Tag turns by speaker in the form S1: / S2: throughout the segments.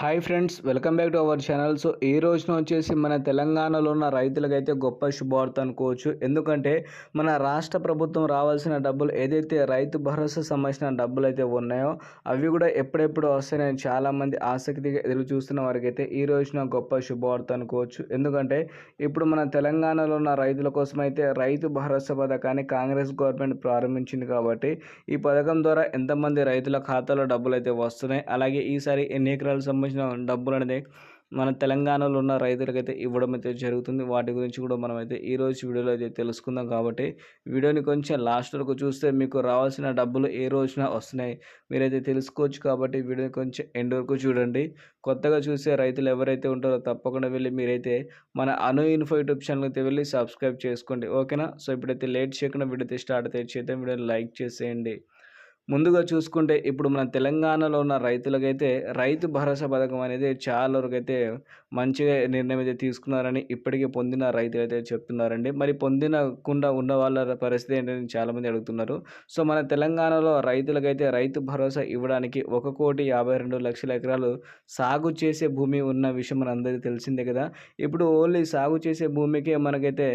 S1: Hi friends welcome back to our channel. So ఈ రోజున వచ్చేసి మన తెలంగాణలో ఉన్న రైతులకైతే గొప్ప శుభవార్త అనుకోవచ్చు. ఎందుకంటే మన రాష్ట్ర ప్రభుత్వం రావాల్సిన డబ్బులు ఏదైతే రైతు భరోసా సంబంధించిన డబ్బులు అయితే ఉన్నాయో అవి కూడా ఎప్పుడెప్పుడు వస్తాయని చాలామంది ఆసక్తిగా ఎదురు చూస్తున్న వారికి అయితే ఈ రోజున గొప్ప శుభవార్త అనుకోవచ్చు. ఎందుకంటే ఇప్పుడు మన తెలంగాణలో ఉన్న రైతుల కోసం అయితే రైతు భరోసా పథకాన్ని కాంగ్రెస్ గవర్నమెంట్ ప్రారంభించింది కాబట్టి ఈ పథకం ద్వారా ఎంతమంది రైతుల ఖాతాలో డబ్బులు అయితే వస్తున్నాయి. అలాగే ఈసారి ఎన్ని ఎకరాలు సంబంధించిన డబ్బులు అనేది మన తెలంగాణలో ఉన్న రైతులకైతే ఇవ్వడం అయితే జరుగుతుంది. వాటి గురించి కూడా మనం అయితే ఈరోజు వీడియోలో అయితే తెలుసుకుందాం కాబట్టి వీడియోని కొంచెం లాస్ట్ వరకు చూస్తే మీకు రావాల్సిన డబ్బులు ఏ రోజున వస్తున్నాయి మీరైతే తెలుసుకోవచ్చు కాబట్టి వీడియోని కొంచెం ఎండ్ వరకు చూడండి. కొత్తగా చూసే రైతులు ఎవరైతే ఉంటారో తప్పకుండా వెళ్ళి మీరైతే మన అను ఇన్ఫో యూట్యూబ్ ఛానల్ అయితే వెళ్ళి సబ్స్క్రైబ్ చేసుకోండి. ఓకేనా? సో ఇప్పుడైతే లేట్ చేయకుండా వీడియో అయితే స్టార్ట్ అయితే చేద్దాం. వీడియోని లైక్ చేసేయండి. ముందుగా చూసుకుంటే ఇప్పుడు మన తెలంగాణలో ఉన్న రైతులకైతే రైతు భరోసా పథకం అనేది చాలా వరకు అయితే మంచిగా నిర్ణయం అయితే తీసుకున్నారని ఇప్పటికే పొందిన రైతులు అయితే చెప్తున్నారండి. మరి పొందినకుండా ఉన్న వాళ్ళ పరిస్థితి ఏంటని చాలామంది అడుగుతున్నారు. సో మన తెలంగాణలో రైతులకైతే రైతు భరోసా ఇవ్వడానికి ఒక కోటి యాభై రెండు లక్షల ఎకరాలు సాగు చేసే భూమి ఉన్న విషయం మన అందరికీ తెలిసిందే కదా. ఇప్పుడు ఓన్లీ సాగు చేసే భూమికే మనకైతే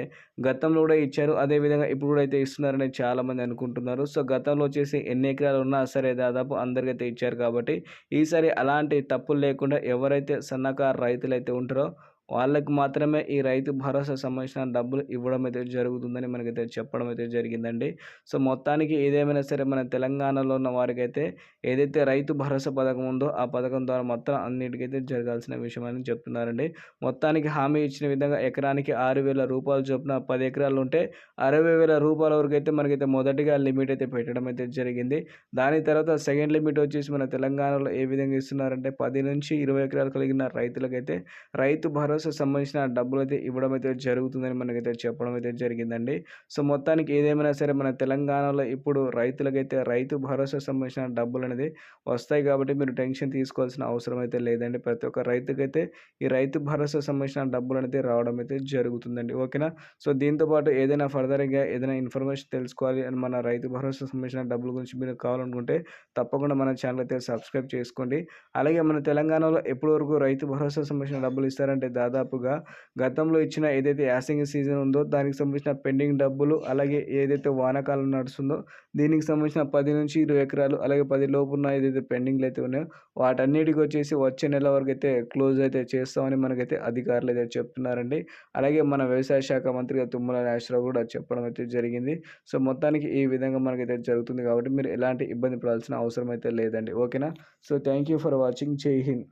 S1: గతంలో కూడా ఇచ్చారు. అదేవిధంగా ఇప్పుడు కూడా అయితే ఇస్తున్నారని చాలామంది అనుకుంటున్నారు. సో గతంలో వచ్చేసి ఎన్ని ఎకరాలు ఉన్నా సరే దాదాపు అందరికైతే ఇచ్చారు కాబట్టి ఈసారి అలాంటి తప్పులు లేకుండా ఎవరైతే సన్నకారు రైతులు అయితే ఉంటారో వాళ్ళకి మాత్రమే ఈ రైతు భరోసా సంబంధించిన డబ్బులు ఇవ్వడం అయితే జరుగుతుందని మనకైతే చెప్పడం అయితే జరిగిందండి. సో మొత్తానికి ఏదేమైనా సరే మన తెలంగాణలో ఉన్న వారికైతే ఏదైతే రైతు భరోసా పథకం ఉందో ఆ పథకం ద్వారా మొత్తం అన్నిటికైతే జరగాల్సిన విషయం అని చెప్తున్నారండి. మొత్తానికి హామీ ఇచ్చిన విధంగా ఎకరానికి ఆరు వేల రూపాయలు చొప్పున పది ఎకరాలు ఉంటే అరవై వేల రూపాయల వరకు అయితే మనకైతే మొదటిగా లిమిట్ అయితే పెట్టడం అయితే జరిగింది. దాని తర్వాత సెకండ్ లిమిట్ వచ్చేసి మన తెలంగాణలో ఏ విధంగా ఇస్తున్నారంటే పది నుంచి ఇరవై ఎకరాలు కలిగిన రైతులకైతే రైతు భరోసా సో సంబంధించిన డబ్బులు అయితే ఇవ్వడం అయితే జరుగుతుందని మనకైతే చెప్పడం అయితే జరిగిందండి. సో మొత్తానికి ఏదేమైనా సరే మన తెలంగాణలో ఇప్పుడు రైతులకైతే రైతు భరోసా సంబంధించిన డబ్బులు అనేది వస్తాయి కాబట్టి మీరు టెన్షన్ తీసుకోవాల్సిన అవసరం అయితే లేదండి. ప్రతి ఒక్క రైతుకైతే ఈ రైతు భరోసా సంబంధించిన డబ్బులు అనేది రావడం అయితే జరుగుతుందండి. ఓకేనా? సో దీంతోపాటు ఏదైనా ఫర్దర్గా ఏదైనా ఇన్ఫర్మేషన్ తెలుసుకోవాలి అని మన రైతు భరోసా సంబంధించిన డబ్బుల గురించి మీరు కావాలనుకుంటే తప్పకుండా మన ఛానల్ అయితే సబ్స్క్రైబ్ చేసుకోండి. అలాగే మన తెలంగాణలో ఎప్పటి వరకు రైతు భరోసా సంబంధించిన డబ్బులు ఇస్తారంటే దాదాపుగా గతంలో ఇచ్చిన ఏదైతే యాసింగ్ సీజన్ ఉందో దానికి సంబంధించిన పెండింగ్ డబ్బులు అలాగే ఏదైతే వానాకాలం నడుస్తుందో దీనికి సంబంధించిన పది నుంచి ఇరవై ఎకరాలు అలాగే పది లోపు ఉన్న ఏదైతే పెండింగ్లు అయితే ఉన్నాయో వాటన్నిటికి వచ్చేసి వచ్చే నెల వరకు అయితే క్లోజ్ అయితే చేస్తామని మనకైతే అధికారులు అయితే చెప్తున్నారండి. అలాగే మన వ్యవసాయ శాఖ మంత్రిగా తుమ్మల నాగేశ్వరరావు కూడా చెప్పడం అయితే జరిగింది. సో మొత్తానికి ఈ విధంగా మనకైతే జరుగుతుంది కాబట్టి మీరు ఎలాంటి ఇబ్బంది పడాల్సిన అవసరం అయితే లేదండి. ఓకేనా? So thank you for watching. Jai Hind.